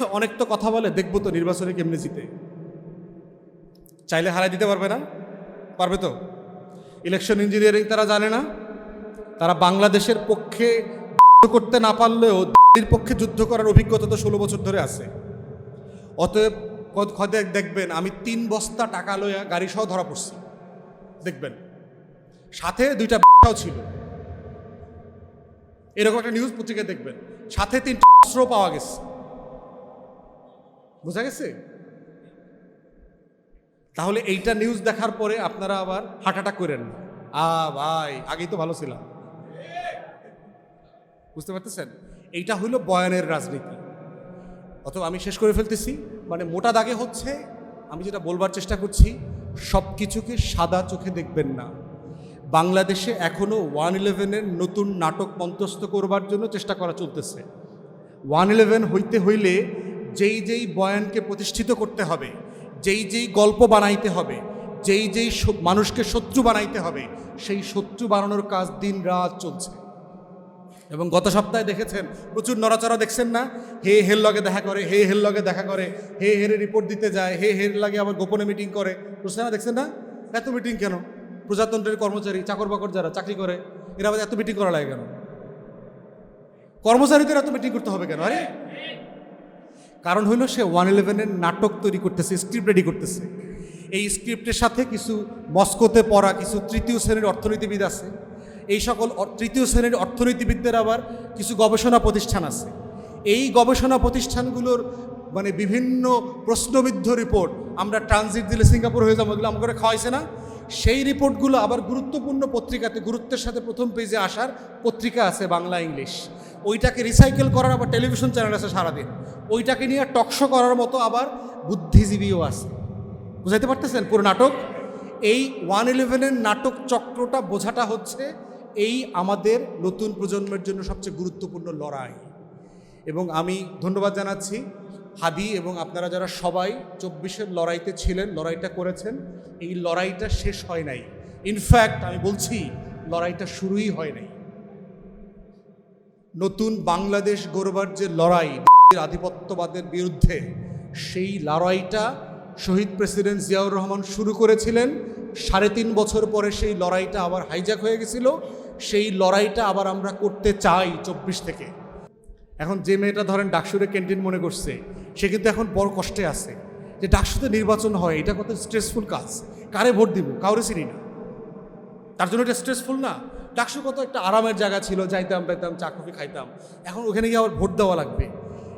অনেক তো কথা বলে, দেখব তো নির্বাচনে কেমনে জিতে। চাইলে হারাই দিতে পারবে না? পারবে তো? ইলেকশন ইঞ্জিনিয়ারিং তারা জানে না। তারা বাংলাদেশের পক্ষে করতে না পারলেও দিল্লির পক্ষে যুদ্ধ করার অভিজ্ঞতা তো ষোলো বছর ধরে আছে। অতএব খদে দেখবেন, আমি তিন বস্তা টাকা লইয়া গাড়ি সহ ধরা পড়ছি। দেখবেন। সাথে দুইটা ছিল। এরকম একটা নিউজ পত্রিকায় দেখবেন। সাথে তিন অস্ত্র পাওয়া গেছে। বোঝা গেছে? তাহলে এইটা নিউজ দেখার পরে আপনারা আবার অ্যাটাক করেন আ ভাই, আগেই তো ভালো ছিলাম। বুঝতে পারতেছেন? এইটা হইল বয়ানের রাজনীতি। অথবা আমি শেষ করে ফেলতেছি মানে মোটা দাগে হচ্ছে, আমি যেটা বলবার চেষ্টা করছি সব কিছুকে সাদা চোখে দেখবেন না। বাংলাদেশে এখনও ওয়ান ইলেভেনের নতুন নাটক মন্তস্থ করবার জন্য চেষ্টা করা চলতেছে। ওয়ান ইলেভেন হইতে হইলে যেই যেই বয়ানকে প্রতিষ্ঠিত করতে হবে, যেই যেই গল্প বানাইতে হবে, যেই যেই মানুষকে শত্রু বানাইতে হবে, সেই শত্রু বানানোর কাজ দিন রাত চলছে। এবং গত সপ্তাহে দেখেছেন, প্রচুর নড়াচড়া দেখছেন না? হে হের লগে দেখা করে, হে হের লগে দেখা করে, হে হেরে রিপোর্ট দিতে যায়, হে হের লাগে আবার গোপনে মিটিং করে। বুঝছেন না, দেখছেন না? এত মিটিং কেন? প্রজাতন্ত্রের কর্মচারী চাকর বাকর যারা, চাকরি করে, এরা আবার এত মিটিং করা লাগে কেন? কর্মচারীদের এত মিটিং করতে হবে কেন? আরে! কারণ হইল সে ওয়ান ইলেভেনের নাটক তৈরি করতেছে স্ক্রিপ্ট রেডি করতেছে। এই স্ক্রিপ্টের সাথে কিছু মস্কোতে পড়া, কিছু তৃতীয় শ্রেণির অর্থনীতিবিদ আছে। এই সকল তৃতীয় শ্রেণির অর্থনীতিবিদদের আবার কিছু গবেষণা প্রতিষ্ঠান আছে। এই গবেষণা প্রতিষ্ঠানগুলোর মানে বিভিন্ন প্রশ্নবিদ্ধ রিপোর্ট আমরা ট্রানজিট দিলে সিঙ্গাপুর হয়ে যাব, এগুলো আমাকে খাওয়াইছে না। সেই রিপোর্টগুলো আবার গুরুত্বপূর্ণ পত্রিকাতে, গুরুত্বের সাথে প্রথম পেজে আসার পত্রিকা আছে বাংলা ইংলিশ। ওইটাকে রিসাইকেল করার আবার টেলিভিশন চ্যানেল আছে সারাদিন। ওইটাকে নিয়ে টকশো করার মতো আবার বুদ্ধিজীবীও আছে। বুঝাইতে পারতেছেন পুরো নাটক? এই ওয়ান ইলেভেনের নাটক চক্রটা বোঝাটা হচ্ছে এই আমাদের নতুন প্রজন্মের জন্য সবচেয়ে গুরুত্বপূর্ণ লড়াই। এবং আমি ধন্যবাদ জানাচ্ছি হাদি এবং আপনারা যারা সবাই চব্বিশের লড়াইতে ছিলেন, লড়াইটা করেছেন, এই লড়াইটা শেষ হয় নাই। ইনফ্যাক্ট আমি বলছি, লড়াইটা শুরুই হয় নাই। নতুন বাংলাদেশ গড়বার যে লড়াই আধিপত্যবাদের বিরুদ্ধে, সেই লড়াইটা শহীদ প্রেসিডেন্ট জিয়াউর রহমান শুরু করেছিলেন। সাড়ে তিন বছর পরে সেই লড়াইটা আবার হাইজ্যাক হয়ে গেছিল। সেই লড়াইটা আবার আমরা করতে চাই চব্বিশ থেকে। এখন যে মেয়েটা ধরেন ডাকসুরে ক্যান্টিন মনে করছে সে কিন্তু এখন বড় কষ্টে আছে। যে ডাকসুতে নির্বাচন হয়, এটা কত স্ট্রেসফুল কাজ। কারে ভোট দিব? কাউরে চিনি না। তার জন্য এটা স্ট্রেসফুল না। ডাকসু কত একটা আরামের জায়গা ছিল, যাইতাম, পেতাম, চা, কফি খাইতাম। এখন ওখানে গিয়ে আবার ভোট দেওয়া লাগবে।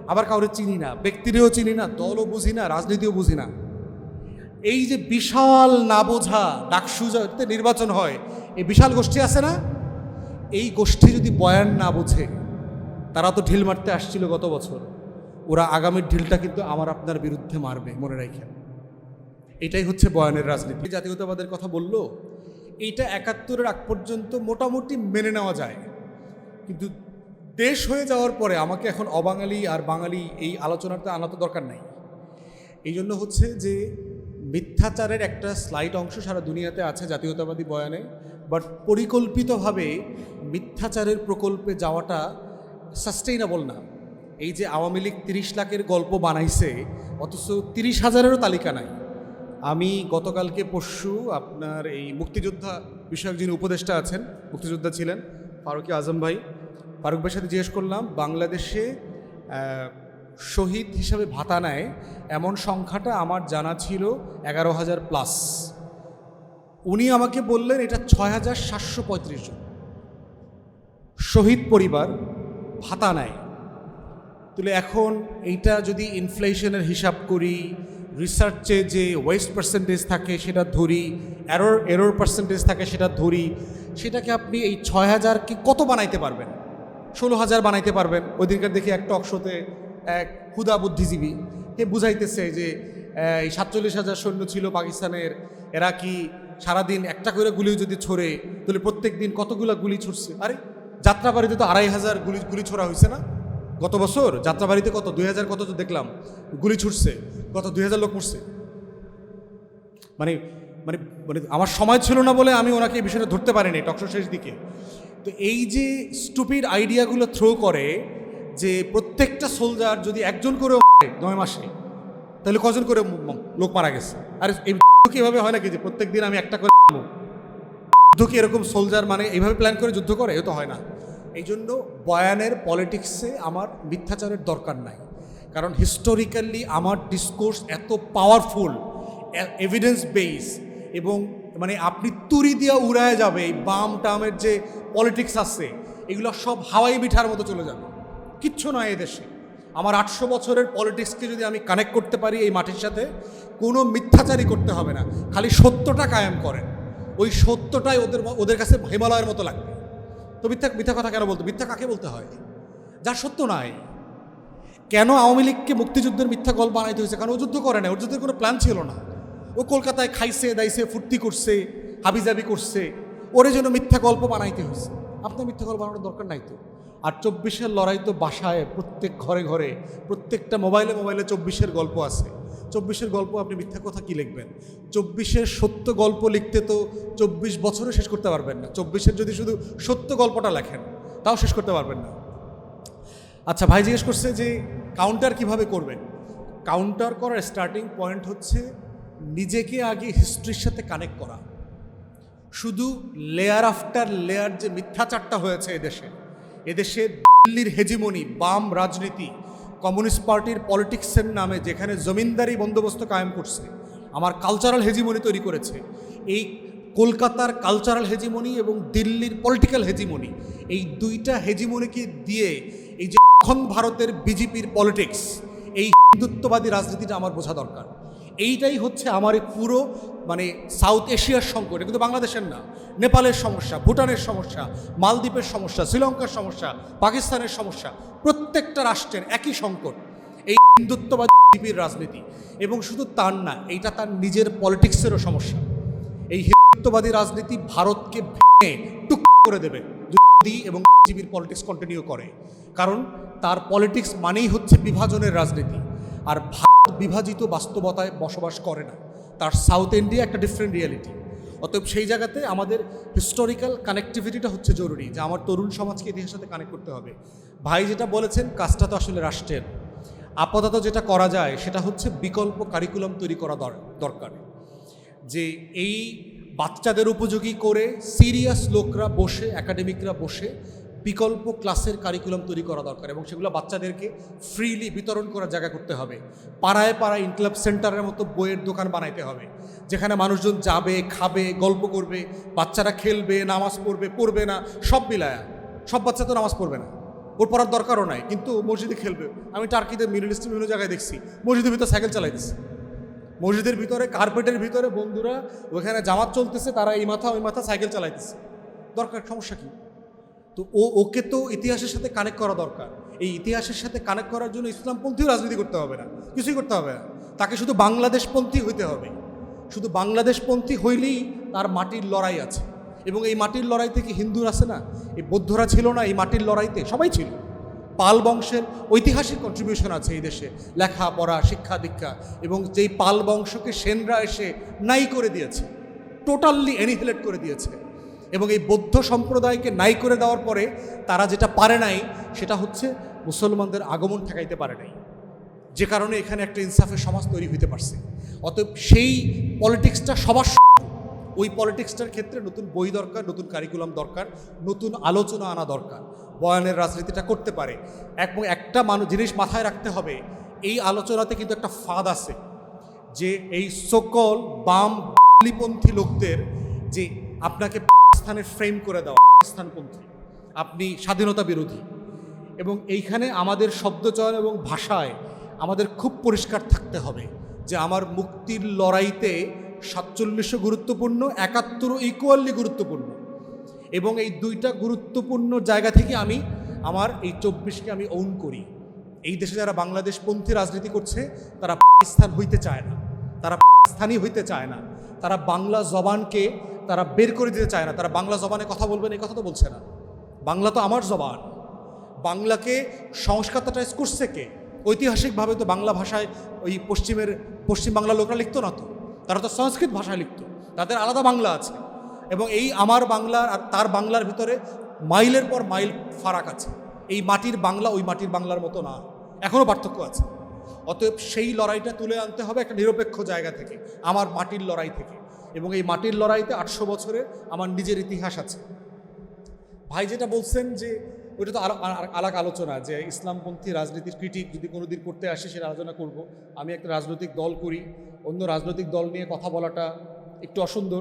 আবার কাউরে চিনি না। ব্যক্তিরেও চিনি না, দলও বুঝি না, রাজনীতিও বুঝি না। এই যে বিশাল না বোঝা ডাকসু যাতে নির্বাচন হয়, এই বিশাল গোষ্ঠী আছে না? এই গোষ্ঠী যদি বয়ান না বোঝে, তারা তো ঢিল মারতে আসছিল গত বছর। ওরা আগামীর ঢিলটা কিন্তু আমার আপনার বিরুদ্ধে মারবে, মনে রাখেন। এটাই হচ্ছে বয়ানের রাজনীতি। জাতীয়তাবাদের কথা বলল, এইটা একাত্তরের আগ পর্যন্ত মোটামুটি মেনে নেওয়া যায়। কিন্তু দেশ হয়ে যাওয়ার পরে আমাকে এখন অবাঙালি আর বাঙালি এই আলোচনাটা আনা তো দরকার নাই। এই জন্য হচ্ছে যে মিথ্যাচারের একটা স্লাইড অংশ সারা দুনিয়াতে আছে জাতীয়তাবাদী বয়ানে বাট পরিকল্পিতভাবে মিথ্যাচারের প্রকল্পে যাওয়াটা সাস্টেইনেবল না। এই যে আওয়ামী লীগ তিরিশ লাখের গল্প বানাইছে, অথচ তিরিশ হাজারেরও তালিকা নাই। আমি গতকালকে পরশু আপনার এই মুক্তিযোদ্ধা বিষয়ক যিনি উপদেষ্টা আছেন, মুক্তিযোদ্ধা ছিলেন, ফারুকি আজম ভাই, ফারুক ভাইয়ের সাথে জিজ্ঞেস করলাম, বাংলাদেশে শহীদ হিসাবে ভাতা নেয় এমন সংখ্যাটা আমার জানা ছিল এগারো হাজার প্লাস উনি আমাকে বললেন, এটা ছয় হাজার সাতশো পঁয়ত্রিশ জন। শহীদ পরিবার ভাতা নেয়। তাহলে এখন এইটা যদি ইনফ্লেশনের হিসাব করি রিসার্চে যে ওয়েস্ট পার্সেন্টেজ থাকে সেটা ধরি এরর এরর পার্সেন্টেজ থাকে সেটা ধরি, সেটাকে আপনি এই ছয় হাজারকে কত বানাইতে পারবেন? ষোলো হাজার বানাইতে পারবেন। ওই দিনকার দেখি এক টক শোতে এক হুদা বুদ্ধিজীবী হে বুঝাইতেছে যে এই সাতচল্লিশ হাজার সৈন্য ছিল পাকিস্তানের, এরা কি সারাদিন একটা করে গুলি যদি ছোড়ে, তাহলে প্রত্যেক দিন কতগুলো গুলি ছুটছে? আরে, যাত্রাবাড়িতে তো আড়াই হাজার গুলি গুলি ছোড়া হয়েছে না? গত বছর যাত্রাবাড়িতে কত? দুই হাজার কত দেখলাম। গুলি ছুটছে। কত দুই হাজার লোক মরছে। মানে মানে মানে আমার সময় ছিল না বলে আমি ওনাকে এই বিষয়টা ধরতে পারিনি টকশো শেষ দিকে। তো এই যে স্টুপিড আইডিয়াগুলো থ্রো করে যে প্রত্যেকটা সোলজার যদি একজন করে নয় মাসে, তাহলে কজন করে লোক মারা গেছে? আর এই কি এভাবে হয় নাকি যে প্রত্যেক দিন আমি একটা করে? যুদ্ধ কি এরকম সোলজার মানে এইভাবে প্ল্যান করে যুদ্ধ করে? এ তো হয় না। এই জন্য বয়ানের পলিটিক্সে আমার মিথ্যাচারের দরকার নাই। কারণ হিস্টোরিক্যালি আমার ডিসকোর্স এত পাওয়ারফুল এভিডেন্স বেস এবং মানে আপনি তুরি দিয়া উড়ায় যাবে এই বাম টামের যে পলিটিক্স আছে, এগুলো সব হাওয়াই মিঠার মতো চলে যাবে। কিচ্ছু নয় এদেশে। আমার আটশো বছরের পলিটিক্সকে যদি আমি কানেক্ট করতে পারি এই মাটির সাথে, কোনো মিথ্যাচারই করতে হবে না। খালি সত্যটা কায়েম করেন। ওই সত্যটাই ওদের ওদের কাছে হিমালয়ের মতো লাগবে। তো মিথ্যা মিথ্যা কথা কেন বলতো? মিথ্যা কাকে বলতে হয়? যার সত্য নাই। কেন আওয়ামী লীগকে মুক্তিযুদ্ধের মিথ্যা গল্প বানাইতে হয়েছে? কারণ ও যুদ্ধ করে না ওর যুদ্ধের কোনো প্ল্যান ছিল না। ও কলকাতায় খাইছে, দাইছে, ফুর্তি করছে, হাবিজাবি করছে। ওরে জন্য মিথ্যা গল্প বানাইতে হয়েছে। আপনার মিথ্যা গল্প বানানোর দরকার নাই তো? আর চব্বিশের লড়াই তো বাসায় প্রত্যেক ঘরে ঘরে, প্রত্যেকটা মোবাইলে মোবাইলে চব্বিশের গল্প আছে। চব্বিশের গল্প আপনি মিথ্যা কথা কি লিখবেন? চব্বিশের সত্য গল্প লিখতে তো চব্বিশ বছরে শেষ করতে পারবেন না। চব্বিশের যদি শুধু সত্য গল্পটা লেখেন, তাও শেষ করতে পারবেন না। আচ্ছা ভাই জিজ্ঞেস করছে যে কাউন্টার কীভাবে করবেন? কাউন্টার করার স্টার্টিং পয়েন্ট হচ্ছে নিজেকে আগে হিস্ট্রির সাথে কানেক্ট করা। শুধু লেয়ার আফটার লেয়ার যে মিথ্যাচারটা হয়েছে এদেশে এদেশে দিল্লির হেজিমনি বাম রাজনীতি কমিউনিস্ট পার্টির পলিটিক্সের নামে যেখানে জমিনদারি বন্দোবস্ত কায়েম করছে, আমার কালচারাল হেজিমনি তৈরি করেছে, এই কলকাতার কালচারাল হেজিমনি এবং দিল্লির পলিটিক্যাল হেজিমনি এই দুইটা হেজিমনিকে দিয়ে এই যে এখন ভারতের বিজেপির পলিটিক্স এই হিন্দুত্ববাদী রাজনীতিটা আমার বোঝা দরকার। এইটাই হচ্ছে আমার পুরো মানে সাউথ এশিয়ার সংকট। কিন্তু বাংলাদেশের না। নেপালের সমস্যা, ভুটানের সমস্যা, মালদ্বীপের সমস্যা, শ্রীলঙ্কার সমস্যা, পাকিস্তানের সমস্যা, প্রত্যেকটা রাষ্ট্রের একই সংকট। এই হিন্দুত্ববাদী রাজনীতি। এবং শুধু তার না, এইটা তার নিজের পলিটিক্সেরও সমস্যা। এই হিন্দুত্ববাদী রাজনীতি ভারতকে ভেঙে টুক করে দেবে। যদি এবং বিজেপির পলিটিক্স কন্টিনিউ করে। কারণ তার পলিটিক্স মানেই হচ্ছে বিভাজনের রাজনীতি। আর বিভাজিত বাস্তবতায় বসবাস করে না। তার সাউথ ইন্ডিয়া একটা ডিফারেন্ট রিয়ালিটি অতএব সেই জায়গাতে আমাদের হিস্টোরিক্যাল কানেক্টিভিটিটা হচ্ছে জরুরি, যে আমার তরুণ সমাজকে ইতিহাসের সাথে কানেক্ট করতে হবে। ভাই যেটা বলেছেন, কাজটা তো আসলে রাষ্ট্রের। আপাতত যেটা করা যায়, সেটা হচ্ছে বিকল্প কারিকুলাম তৈরি করা দর- দরকার। যে এই বাচ্চাদের উপযোগী করে সিরিয়াস লোকরা বসে একাডেমিকরা বসে বিকল্প ক্লাসের কারিকুলাম তৈরি করা দরকার এবং সেগুলো বাচ্চাদেরকে ফ্রিলি বিতরণ করার জায়গা করতে হবে। পাড়ায় পাড়ায় ইনক্লাব সেন্টারের মতো বইয়ের দোকান বানাইতে হবে, যেখানে মানুষজন যাবে, খাবে, গল্প করবে, বাচ্চারা খেলবে, নামাজ পড়বে পড়বে না, সব মিলায়া। সব বাচ্চা তো নামাজ পড়বে না। ওর পড়ার দরকারও নাই, কিন্তু মসজিদে খেলবে। আমি টার্কিতে মিডল ইস্টে বিভিন্ন জায়গায় দেখছি, মসজিদের ভিতরে সাইকেল চালাইতেছে মসজিদের ভিতরে কার্পেটের ভিতরে বন্ধুরা, ওখানে জামাত চলতেছে, তারা এই মাথা, ওই মাথা সাইকেল চালাইতেছে। দরকার, সমস্যা কি? তো ও, ওকে তো ইতিহাসের সাথে কানেক্ট করা দরকার। এই ইতিহাসের সাথে কানেক্ট করার জন্য ইসলামপন্থীও রাজনীতি করতে হবে না। কিছুই করতে হবে না। তাকে শুধু বাংলাদেশপন্থী হইতে হবে। শুধু বাংলাদেশপন্থী হইলেই তার মাটির লড়াই আছে। এবং এই মাটির লড়াইতে কি হিন্দুর আছে না? এই বৌদ্ধরা ছিল না এই মাটির লড়াইতে? সবাই ছিল। পাল বংশের ঐতিহাসিক কন্ট্রিবিউশন আছে এই দেশে। লেখাপড়া শিক্ষা, দীক্ষা। এবং যেই পাল বংশকে সেনরা এসে নাই করে দিয়েছে টোটালি অ্যানিহিলেট করে দিয়েছে। এবং এই বৌদ্ধ সম্প্রদায়কে নাই করে দেওয়ার পরে তারা যেটা পারে নাই, সেটা হচ্ছে মুসলমানদের আগমন ঠেকাইতে পারে নাই। যে কারণে এখানে একটা ইনসাফের সমাজ তৈরি হইতে পারছে। অতএব সেই পলিটিক্সটা সবার ওই পলিটিক্সটার ক্ষেত্রে নতুন বই দরকার, নতুন কারিকুলাম দরকার, নতুন আলোচনা আনা দরকার। বয়ানের রাজনীতিটা করতে পারে। এবং একটা মানুষ জিনিস মাথায় রাখতে হবে, এই আলোচনাতে কিন্তু একটা ফাঁদ আছে যে এই সকল বাম পন্থী লোকদের যে আপনাকে পাকিস্তানের ফ্রেম করে দেওয়া পাকিস্তানপন্থী। আপনি স্বাধীনতা বিরোধী। এবং এইখানে আমাদের শব্দচয়ন এবং ভাষায় আমাদের খুব পরিষ্কার থাকতে হবে যে আমার মুক্তির লড়াইতে সাতচল্লিশও গুরুত্বপূর্ণ, একাত্তরও ইকুয়ালি গুরুত্বপূর্ণ। এবং এই দুইটা গুরুত্বপূর্ণ জায়গা থেকে আমি আমার এই চব্বিশকে আমি ওন করি। এই দেশে যারা বাংলাদেশপন্থী রাজনীতি করছে, তারা পাকিস্তান হইতে চায় না। তারা পাকিস্তানি হইতে চায় না। তারা বাংলা জবানকে তারা বের করে দিতে চায় না। তারা বাংলা জবানে কথা বলবেন এই কথা তো বলছে না। বাংলা তো আমার জবান। বাংলাকে সংস্কারটাইজ করছে কে? ঐতিহাসিকভাবে তো বাংলা ভাষায় ওই পশ্চিমের, পশ্চিম বাংলা লোকরা লিখতো না তো। তারা তো সংস্কৃত ভাষায় লিখতো। তাদের আলাদা বাংলা আছে। এবং এই আমার বাংলা আর তার বাংলার ভিতরে মাইলের পর মাইল ফারাক আছে। এই মাটির বাংলা ওই মাটির বাংলার মতো না। এখনও পার্থক্য আছে। অতএব সেই লড়াইটা তুলে আনতে হবে একটা নিরপেক্ষ জায়গা থেকে, আমার মাটির লড়াই থেকে। এবং এই মাটির লড়াইতে আটশো বছরে আমার নিজের ইতিহাস আছে। ভাই যেটা বলছেন যে, ওইটা তো আলা- আলা- আলাক আলোচনা যে ইসলামপন্থী রাজনীতির ক্রিটিক যদি কোনো দিন করতে আসে, সেটা আলোচনা করব। আমি একটা রাজনৈতিক দল করি, অন্য রাজনৈতিক দল নিয়ে কথা বলাটা একটু অসুন্দর।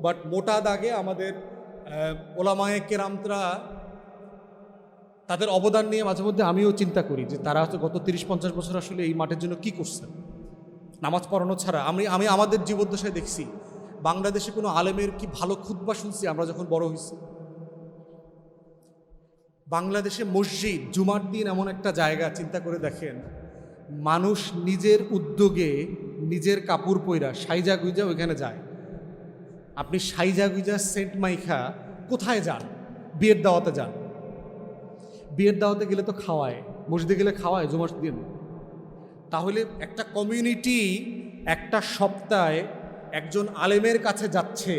বাট মোটা দাগে আমাদের ওলামায়ে কেরামতরা তাদের অবদান নিয়ে মাঝে মধ্যে আমিও চিন্তা করি যে তারা হয়তো গত তিরিশ, পঞ্চাশ বছর আসলে এই মাঠের জন্য কি করছেন নামাজ পড়ানো ছাড়া আমি আমি আমাদের জীবদ্দশায় দেখছি, বাংলাদেশে কোনো আলেমের কি ভালো খুদ্া শুনছি আমরা যখন বড় হয়েছি। বাংলাদেশে মসজিদ জুমার দিন এমন একটা জায়গা, চিন্তা করে দেখেন, মানুষ নিজের উদ্যোগে নিজের কাপড় পইরা সাইজা গুইজা ওইখানে যায়। আপনি সাইজা গুইজা সেন্ট মাইখা কোথায় যান? বিয়ের দাওয়াতে যান। বিয়ের দাওয়াতে গেলে তো খাওয়ায়, মসজিদে গেলে খাওয়ায়, জুমার দিন। তাহলে একটা কমিউনিটি একটা সপ্তাহে একজন আলেমের কাছে যাচ্ছে,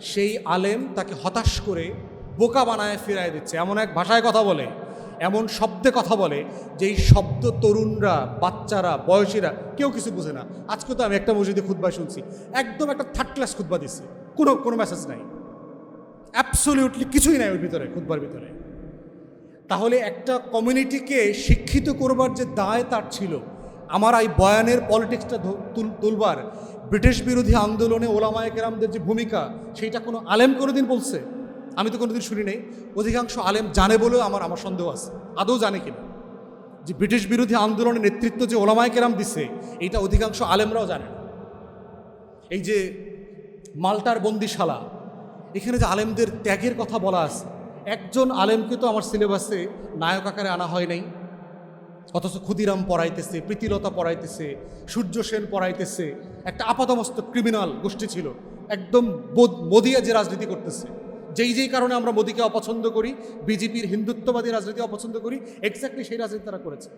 সেই আলেম তাকে হতাশ করে বোকা বানায় ফিরায় দিচ্ছে। এমন এক ভাষায় কথা বলে, এমন শব্দে কথা বলে, যেই শব্দ তরুণরা, বাচ্চারা, বয়সীরা, কেউ কিছু বুঝে না। আজকে তো আমি একটা মসজিদে খুদ্া শুনছি, একদম একটা থার্ড ক্লাস খুদ্া দিচ্ছে। কোনো কোনো মেসেজ নাই। অ্যাবসলিউটলি কিছুই নাই ওর ভিতরে খুদ্বার ভিতরে। তাহলে একটা কমিউনিটিকে শিক্ষিত করবার যে দায় তার ছিল। আমার এই বয়ানের পলিটিক্সটা তুলবার। ব্রিটিশ বিরোধী আন্দোলনে ওলামায় কেরামদের যে ভূমিকা, সেইটা কোনো আলেম কোনোদিন বলছে? আমি তো কোনোদিন শুনি নাই। অধিকাংশ আলেম জানে বলেও আমার আমার সন্দেহ আছে। আদৌ জানে কিনা যে ব্রিটিশ বিরোধী আন্দোলনের নেতৃত্ব যে ওলামায় কেরাম দিচ্ছে এইটা অধিকাংশ আলেমরাও জানে না। এই যে মাল্টার বন্দিশালা, এখানে যে আলেমদের ত্যাগের কথা বলা আছে একজন আলেমকে তো আমার সিলেবাসে নায়ক আকারে আনা হয় নাই। অথচ ক্ষুদিরাম পড়াইতেছে, প্রীতিলতা পড়াইতেছে, সূর্য সেন পড়াইতেছে। একটা আপাতমস্ত ক্রিমিনাল গোষ্ঠী ছিল। একদম মোদিয়া যে রাজনীতি করতেছে। যেই যেই কারণে আমরা মোদিকে অপছন্দ করি, বিজেপির হিন্দুত্ববাদী রাজনীতি অপছন্দ করি এক্স্যাক্টলি সেই রাজনীতি তারা করেছে।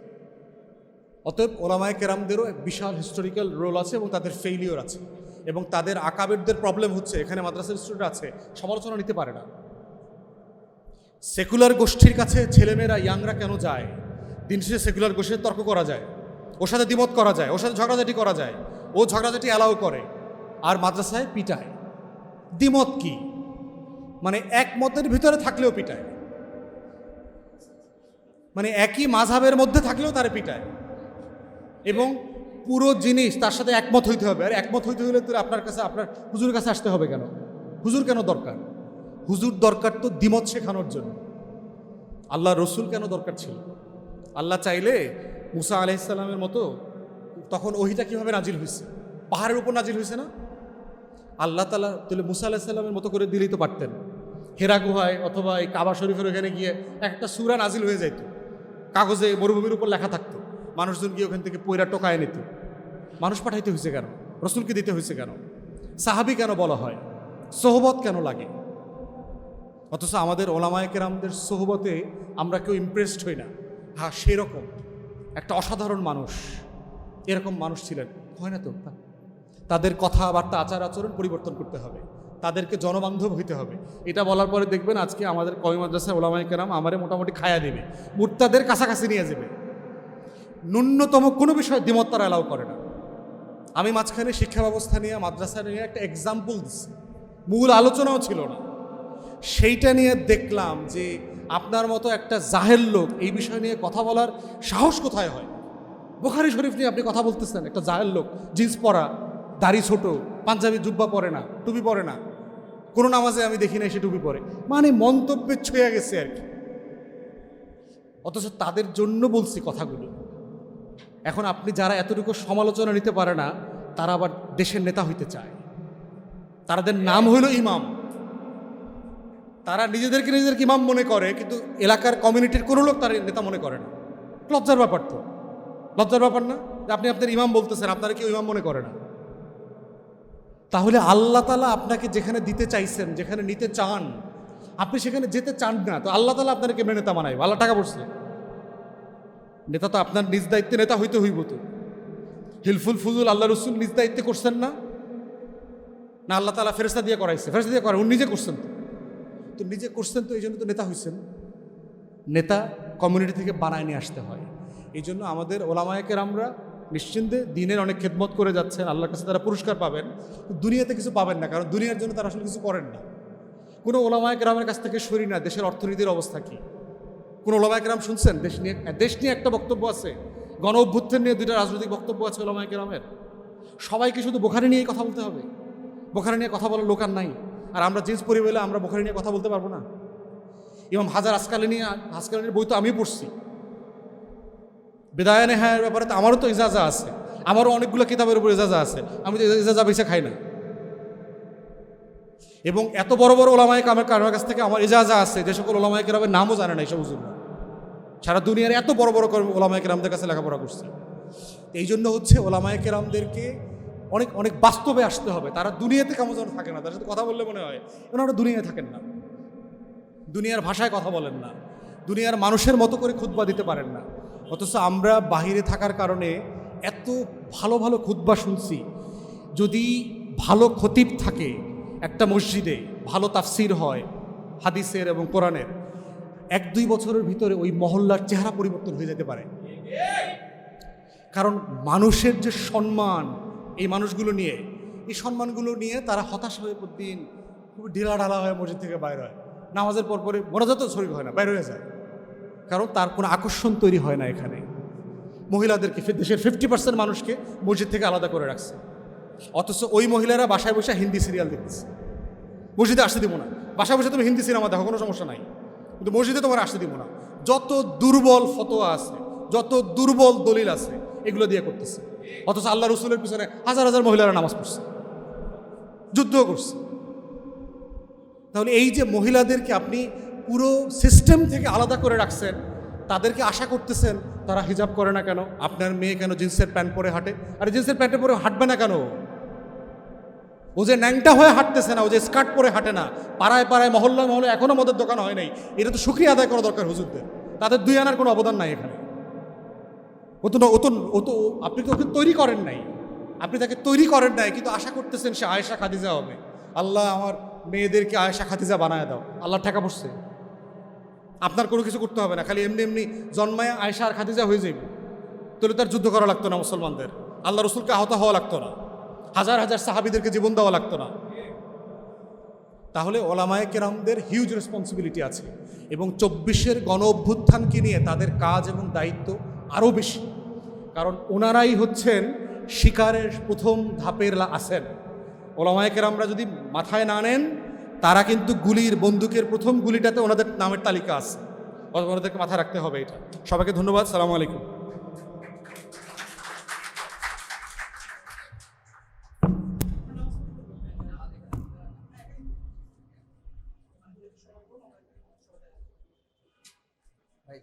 অতএব ওলামায় কেরামদেরও বিশাল হিস্টোরিক্যাল রোল আছে এবং তাদের ফেইলিওর আছে। এবং তাদের আকাবেরদের প্রবলেম হচ্ছে, এখানে মাদ্রাসার স্টুডেন্ট আছে, সমালোচনা নিতে পারে না। সেকুলার গোষ্ঠীর কাছে ছেলেমেয়েরা, ইয়াংরা কেন যায়? দিন শেষে সেকুলার গোষ্ঠীর তর্ক করা যায়। ওর সাথে দ্বিমত করা যায়, ওর সাথে ঝগড়াঝাটি করা যায়, ও ঝগড়াঝাটি অ্যালাউ করে। আর মাদ্রাসায় পিটায়। দ্বিমত কি? মানে একমতের ভিতরে থাকলেও পিটায়। মানে একই মাঝাবের মধ্যে থাকলেও তারে পিটায়। এবং পুরো জিনিস তার সাথে একমত হইতে হবে। আর একমত হইতে হলে তো আপনার কাছে, আপনার হুজুরের কাছে আসতে হবে কেন? হুজুর কেন দরকার? হুজুর দরকার তো দ্বিমত শেখানোর জন্য। আল্লাহ রসুল কেন দরকার ছিল? আল্লাহ চাইলে মুসা আলাইসাল্লামের মতো তখন ওহিটা কীভাবে নাজিল হয়েছে? পাহাড়ের উপর নাজিল হয়েছে না? আল্লাহ তালা তাহলে মুসা আলাহিসাল্লামের মতো করে দিলেই তো পারতেন। হেরা গুহায় অথবা এই কাবা শরীফের ওখানে গিয়ে একটা সুরা নাজিল হয়ে যাইত। কাগজে মরুভূমির উপর লেখা থাকতো। মানুষজন গিয়ে ওখান থেকে পয়রা টোকায় নিত। মানুষ পাঠাইতে হয়েছে কেন? রসুলকে দিতে হয়েছে কেন? সাহাবি কেন বলা হয়? সোহবত কেন লাগে? অথচ আমাদের ওলামায় কেরামদের সোহবতে আমরা কেউ ইমপ্রেসড হই না। হ্যাঁ সেরকম। একটা অসাধারণ মানুষ। এরকম মানুষ ছিলেন। হয় না তো? তাদের কথাবার্তা আচার আচরণ পরিবর্তন করতে হবে। তাদেরকে জনবান্ধব হইতে হবে। এটা বলার পরে দেখবেন আজকে আমাদের কবি মাদ্রাসা ওলামাই কেরাম আমারে মোটামুটি খায়া দেবে। মুর্তাদের কাছাকাছি নিয়ে যাবে। ন্যূনতম কোনো বিষয়ে দ্বিমত তারা অ্যালাউ করে না। আমি মাঝখানে শিক্ষা ব্যবস্থা নিয়ে, মাদ্রাসা নিয়ে একটা এক্সাম্পল দিচ্ছি মূল আলোচনাও ছিল না। সেইটা নিয়ে দেখলাম যে আপনার মতো একটা জাহের লোক এই বিষয় নিয়ে কথা বলার সাহস কোথায় হয়? বোখারি শরীফ নিয়ে আপনি কথা বলতেছেন, একটা জাহের লোক, জিন্স পরা, দাড়ি ছোট, পাঞ্জাবি জুব্বা পরে না, টুপি পরে না। কোনো নামাজে আমি দেখি না সে টুপি পরে। মানে মন্তব্যে ছুঁয়ে গেছে আর কি। অথচ তাদের জন্য বলছি কথাগুলো। এখন আপনি যারা এতটুকু সমালোচনা নিতে পারে না, তারা আবার দেশের নেতা হইতে চায়। তাদের নাম হইল ইমাম। তারা নিজেদেরকে নিজেদেরকে ইমাম মনে করে, কিন্তু এলাকার কমিউনিটির কোনো লোক তার নেতা মনে করে না। লজ্জার ব্যাপার তো। লজ্জার ব্যাপার না আপনি আপনার ইমাম বলতেছেন, আপনারা কেউ ইমাম মনে করে না। তাহলে আল্লাহ তালা আপনাকে যেখানে দিতে চাইছেন, যেখানে নিতে চান, আপনি সেখানে যেতে চান না, তো আল্লাহ তালা আপনাকে কেমনে নেতা মানায় আল্লাহ টাকা পড়ছে নেতা তো আপনার নিজ দায়িত্বে নেতা হইতে হইব তো। হিলফুল ফুজুল আল্লাহ রসুল নিজ দায়িত্বে করছেন না? না আল্লাহ তালা ফেরেস্তা দিয়ে করাইছে। ফেরেস্তা দিয়ে করা উনি নিজে করছেন তো। তো নিজে করছেন তো এই জন্য তো নেতা হয়েছেন নেতা কমিউনিটি থেকে বানায় নিয়ে আসতে হয়। এই জন্য আমাদের ওলামায়কের আমরা নিশ্চিন্তে দিনের অনেক খেদমত করে যাচ্ছেন আল্লাহর কাছে তারা পুরস্কার পাবেন। দুনিয়াতে কিছু পাবেন না কারণ দুনিয়ার জন্য তারা আসলে কিছু করেন না। কোনো ওলামায় গ্রামের কাছ থেকে সরি না দেশের অর্থনীতির অবস্থা কী? কোনো ওলামায় গ্রাম শুনছেন? দেশ নিয়ে দেশ নিয়ে একটা বক্তব্য আছে। গণ অভ্যুত্থান নিয়ে দুইটা রাজনৈতিক বক্তব্য আছে ওলামায় গ্রামের সবাইকে শুধু বোখারি নিয়েই কথা বলতে হবে। বোখারি নিয়ে কথা বলার লোক আর নাই। আর আমরা জিন্স পরি বলে আমরা বোখারি নিয়ে কথা বলতে পারব না। এবং হাজার আসকালিনী আসকালিনীর বই তো আমি পড়ছি। বেদায়নে হ্যাঁ ব্যাপারে তো আমারও তো ইজাজা আছে। আমারও অনেকগুলো কিতাবের উপর ইজাজা আছে। আমি তো ইজাজা বেছে খাই না। এবং এত বড় বড় ওলামায়ক আমার কারোর কাছ থেকে আমার ইজাজা আছে। যে সকল ওলামায়ক রামের নামও জানে না এইসব হুজুররা। সারা দুনিয়ার এত বড় বড় ওলামায়ক রামদের কাছে লেখাপড়া করছে। এই জন্য হচ্ছে ওলামায়ক রামদেরকে অনেক অনেক বাস্তবে আসতে হবে। তারা দুনিয়াতে কেমন যেন থাকে না, তার সাথে কথা বললে মনে হয় ওনারা দুনিয়ায় থাকেন না। দুনিয়ার ভাষায় কথা বলেন না। দুনিয়ার মানুষের মতো করে খুতবা দিতে পারেন না। অথচ আমরা বাহিরে থাকার কারণে এত ভালো ভালো খুতবা শুনছি। যদি ভালো খতিব থাকে একটা মসজিদে, ভালো তাফসির হয় হাদিসের এবং কোরআনের, এক, দুই বছরের ভিতরে ওই মহল্লার চেহারা পরিবর্তন হয়ে যেতে পারে। কারণ মানুষের যে সম্মান এই মানুষগুলো নিয়ে, এই সম্মানগুলো নিয়ে তারা হতাশ হয়ে প্রতিদিন খুব ঢিলা ঢালা হয়ে মসজিদ থেকে বাইর হয়। নামাজের পর পরে মোনাজাতও শরীর হয় না, বাইর হয়ে যায়। কারণ তার কোনো আকর্ষণ তৈরি হয় না এখানে। মহিলাদেরকে দেশের ফিফটি পার্সেন্ট মানুষকে মসজিদ থেকে আলাদা করে রাখছে। অথচ ওই মহিলারা বাসায় বসে হিন্দি সিরিয়াল দেখতেছে। মসজিদে আসতে দিব না। বাসায় বসে তুমি হিন্দি সিনেমা দেখো, কোনো সমস্যা নাই। কিন্তু মসজিদে তোমার আসতে দিব না। যত দুর্বল ফতোয়া আছে, যত দুর্বল দলিল আছে, এগুলো দিয়ে করতেছে। অথচ আল্লাহ রসুলের পিছনে হাজার হাজার মহিলারা নামাজ পড়ছে, যুদ্ধও করছে। তাহলে এই যে মহিলাদেরকে আপনি পুরো সিস্টেম থেকে আলাদা করে রাখছেন, তাদেরকে আশা করতেছেন, তারা হিজাব করে না কেন? আপনার মেয়ে কেন জিন্সের প্যান্ট পরে হাঁটে? আর জিন্সের প্যান্টে পরে হাঁটবে না কেন? ও যে ন্যাংটা হয়ে হাঁটতেছে না, ও যে স্কার্ট পরে হাঁটে না, পাড়ায় পাড়ায়, মহল্লায় মহল্লায় এখনও মদের দোকান হয় নাই। এটা তো সুক্রিয়া আদায় করা দরকার হুজুরদের। তাদের দুই আনার কোনো অবদান নাই এখানে। ও তো ও তো ও তো আপনি তো ওকে তৈরি করেন নাই। আপনি তাকে তৈরি করেন নাই, কিন্তু আশা করতেছেন সে আয়েশা খাদিজা হবে। আল্লাহ আমার মেয়েদেরকে আয়েশা খাদিজা বানায় দাও। আল্লাহ টাকা পড়ছে। আপনার কোনো কিছু করতে হবে না, খালি এমনি এমনি জন্মায় আয়েশা আর খাদিজা হয়ে যাইব। তাহলে তার যুদ্ধ করা লাগতো না মুসলমানদের। আল্লাহ রসুলকে আহত হওয়া লাগতো না। হাজার হাজার সাহাবিদেরকে জীবন দেওয়া লাগতো না। তাহলে ওলামায় কেরামদের হিউজ রেসপন্সিবিলিটি আছে। এবং চব্বিশের গণ অভ্যুত্থানকে নিয়ে তাদের কাজ এবং দায়িত্ব আরও বেশি। কারণ ওনারাই হচ্ছেন শিকারের প্রথম ধাপের আসেন আছেন। আমরা যদি মাথায় না নেন, তারা কিন্তু গুলির বন্দুকের প্রথম গুলিটাতে ওনাদের নামের তালিকা আছে। ওনাদেরকে মাথায় রাখতে হবে এটা। সবাইকে ধন্যবাদ, সালাম আলাইকুম।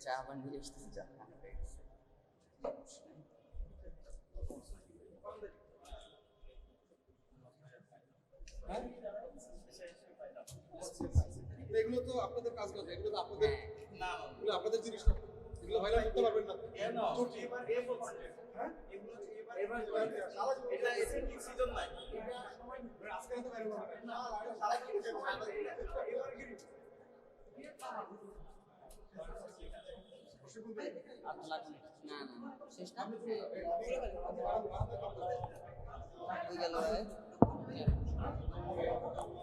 চা পানি নিয়ে চা। এগুলো তো আপনাদের কাজ না এগুলো তো আপনাদের না এগুলো আপনাদের জিনিস না। এগুলো ভাইরাল করতে পারবেন না। কেন? না না শেষ না? হয়ে। গেল। ভাই চেয়ারটা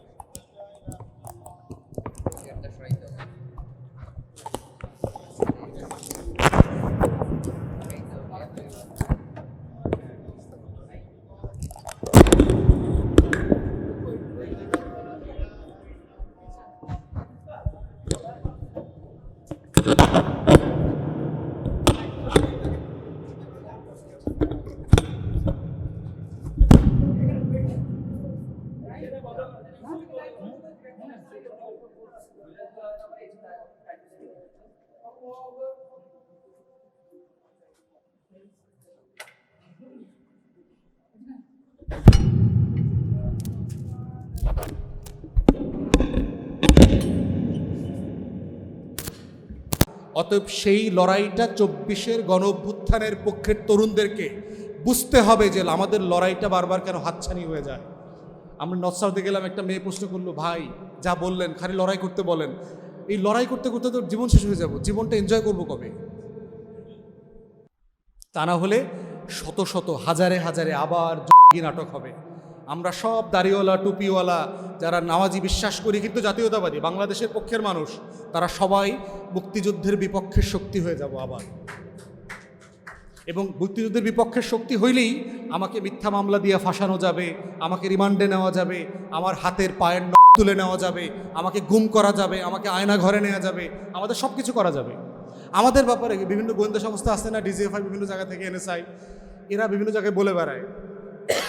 অতএব সেই লড়াইটা চব্বিশের গণ অভ্যুত্থানের পক্ষের তরুণদেরকে বুঝতে হবে যে আমাদের লড়াইটা বারবার কেন হাতছানি হয়ে যায়। আমরা নর্থ গেলাম, একটা মেয়ে প্রশ্ন করল, ভাই যা বললেন, খালি লড়াই করতে বলেন। এই লড়াই করতে করতে তো জীবন শেষ হয়ে যাব, জীবনটা এনজয় করব কবে? তা না হলে শত শত, হাজারে হাজারে আবার নাটক হবে। আমরা সব দাড়িওয়ালা, টুপিওয়ালা, যারা নামাজি বিশ্বাস করি, কিন্তু জাতীয়তাবাদী, বাংলাদেশের পক্ষের মানুষ, তারা সবাই মুক্তিযুদ্ধের বিপক্ষের শক্তি হয়ে যাব আবার। এবং মুক্তিযুদ্ধের বিপক্ষের শক্তি হইলেই আমাকে মিথ্যা মামলা দিয়ে ফাঁসানো যাবে, আমাকে রিমান্ডে নেওয়া যাবে, আমার হাতের পায়ের তুলে নেওয়া যাবে, আমাকে গুম করা যাবে, আমাকে আয়না ঘরে নেওয়া যাবে, আমাদের সব কিছু করা যাবে। আমাদের ব্যাপারে বিভিন্ন গোয়েন্দা সংস্থা আসে না ডিজিএফআই বিভিন্ন জায়গা থেকে এনএসআই এরা বিভিন্ন জায়গায় বলে বেড়ায়।